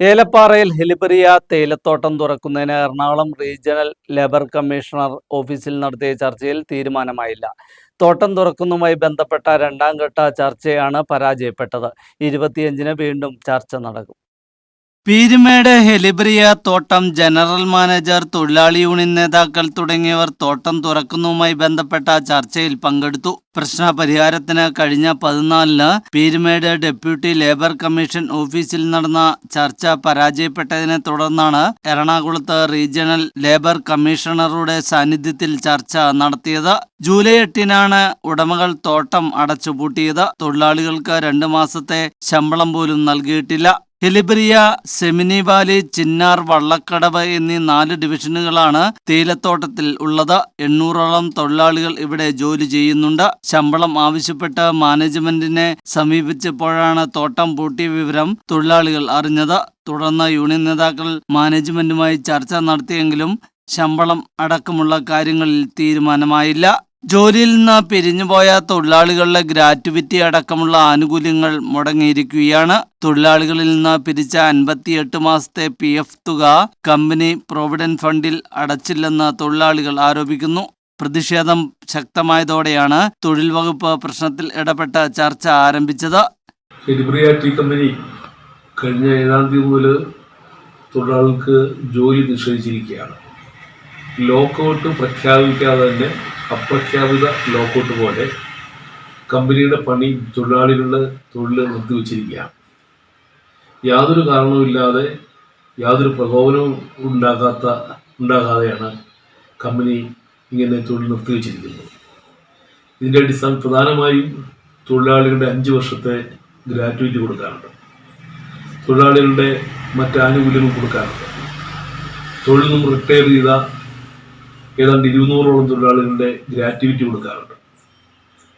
ഏലപ്പാറയിൽ ഹെലിബറിയ തേയിലത്തോട്ടം തുറക്കുന്നതിന് Ernakulam regional labour commissioner ഓഫീസിൽ നടത്തിയ ചർച്ചയിൽ തീരുമാനമായില്ല. തോട്ടം തുറക്കുന്നതുമായി ബന്ധപ്പെട്ട രണ്ടാം ഘട്ട ചർച്ചയാണ് പരാജയപ്പെട്ടത്. ഇരുപത്തിയഞ്ചിന് വീണ്ടും ചർച്ച നടക്കും. പീരുമേട് ഹെലിബ്രിയ തോട്ടം ജനറൽ മാനേജർ തൊഴിലാളി യൂണിയൻ നേതാക്കൾ തുടങ്ങിയവർ തോട്ടം തുറക്കുന്നതുമായി ബന്ധപ്പെട്ട ചർച്ചയിൽ പങ്കെടുത്തു. പ്രശ്ന പരിഹാരത്തിന് കഴിഞ്ഞ പതിനാലിന് പീരുമേട് ഡെപ്യൂട്ടി ലേബർ കമ്മീഷൻ ഓഫീസിൽ നടന്ന ചർച്ച പരാജയപ്പെട്ടതിനെ തുടർന്നാണ് എറണാകുളത്ത് റീജിയണൽ ലേബർ കമ്മീഷണറുടെ സാന്നിധ്യത്തിൽ ചർച്ച നടത്തിയത്. ജൂലൈ എട്ടിനാണ് ഉടമകൾ തോട്ടം അടച്ചുപൂട്ടിയത്. തൊഴിലാളികൾക്ക് രണ്ട് മാസത്തെ ശമ്പളം പോലും നൽകിയിട്ടില്ല. ഹെലിബ്രിയ സെമിനിവാലി ചിന്നാർ വള്ളക്കടവ് എന്നീ നാല് ഡിവിഷനുകളാണ് തേയിലത്തോട്ടത്തിൽ ഉള്ളത്. എണ്ണൂറോളം തൊഴിലാളികൾ ഇവിടെ ജോലി ചെയ്യുന്നുണ്ട്. ശമ്പളം ആവശ്യപ്പെട്ട് മാനേജ്മെന്റിനെ സമീപിച്ചപ്പോഴാണ് തോട്ടം പൂട്ടിയ വിവരം തൊഴിലാളികൾ അറിഞ്ഞത്. തുടർന്ന് യൂണിയൻ നേതാക്കൾ മാനേജ്മെന്റുമായി ചർച്ച നടത്തിയെങ്കിലും ശമ്പളം അടക്കമുള്ള കാര്യങ്ങളിൽ തീരുമാനമായില്ല. ജോലിയിൽ നിന്ന് പിരിഞ്ഞുപോയ തൊഴിലാളികളുടെ ഗ്രാറ്റുവിറ്റി അടക്കമുള്ള ആനുകൂല്യങ്ങൾ മുടങ്ങിയിരിക്കുകയാണ്. തൊഴിലാളികളിൽ നിന്ന് പിരിച്ച അൻപത്തിയെട്ട് മാസത്തെ പി എഫ് തുക കമ്പനി പ്രൊവിഡന്റ് ഫണ്ടിൽ അടച്ചില്ലെന്ന് തൊഴിലാളികൾ ആരോപിക്കുന്നു. പ്രതിഷേധം ശക്തമായതോടെയാണ് തൊഴിൽ വകുപ്പ് പ്രശ്നത്തിൽ ഇടപെട്ട ചർച്ച ആരംഭിച്ചത്. കമ്പനി കഴിഞ്ഞ ഏഴാം തീയതി മുതൽ തൊഴിലാളികൾക്ക് ജോലി നിഷേധിച്ചിരിക്കുകയാണ്. ലോക്കൗട്ട് പ്രഖ്യാപിക്കാതെ തന്നെ അപ്രഖ്യാപിത ലോക്കൗട്ട് പോലെ കമ്പനിയുടെ പണി തൊഴിലാളികളുടെ തൊഴിൽ നിർത്തിവെച്ചിരിക്കുകയാണ്. യാതൊരു കാരണവുമില്ലാതെ യാതൊരു പ്രകോപനവും ഉണ്ടാകാത്ത ഉണ്ടാകാതെയാണ് കമ്പനി ഇങ്ങനെ തൊഴിൽ നിർത്തിവെച്ചിരിക്കുന്നത്. ഇതിന്റെ അടിസ്ഥാനം പ്രധാനമായും തൊഴിലാളികളുടെ അഞ്ച് വർഷത്തെ ഗ്രാറ്റുവിറ്റി കൊടുക്കാറുണ്ട്. തൊഴിലാളികളുടെ മറ്റ് ആനുകൂല്യങ്ങൾ കൊടുക്കാറുണ്ട്. തൊഴിൽ നിന്നും റിട്ടയർ ചെയ്ത ഏതാണ്ട് ഇരുന്നൂറോളം തൊഴിലാളികളുടെ ഗ്രാറ്റുവിറ്റി കൊടുക്കാറുണ്ട്.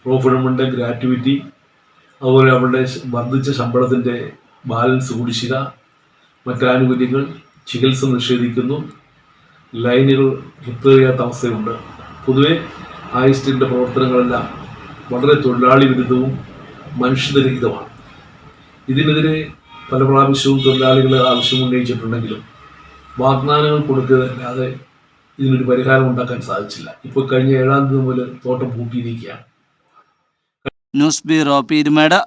പ്രോഫിഡമിന്റെ ഗ്രാറ്റുവിറ്റി അതുപോലെ അവരുടെ വർദ്ധിച്ച ശമ്പളത്തിന്റെ ബാലൻസ് കുടിശ്ശിക മറ്റാനുകൂല്യങ്ങൾ ചികിത്സ നിഷേധിക്കുന്നു ലൈനുകൾ ചെയ്യാത്ത അവസ്ഥയുണ്ട്. പൊതുവെ ആയിസ്റ്റിന്റെ പ്രവർത്തനങ്ങളെല്ലാം വളരെ തൊഴിലാളി വിരുദ്ധവും മനുഷ്യരഹിതമാണ് ഇതിനെതിരെ പല പ്രാവശ്യവും തൊഴിലാളികൾ ആവശ്യം ഉന്നയിച്ചിട്ടുണ്ടെങ്കിലും വാഗ്ദാനങ്ങൾ കൊടുക്കുകയല്ലാതെ ഇതിനൊരു പരിഹാരം ഉണ്ടാക്കാൻ സാധിച്ചില്ല. ഇപ്പൊ കഴിഞ്ഞ ഏഴാം തീയതി മുതൽ തോട്ടം പൂട്ടിയിരിക്കുകയാണ്. News bureau Peermade.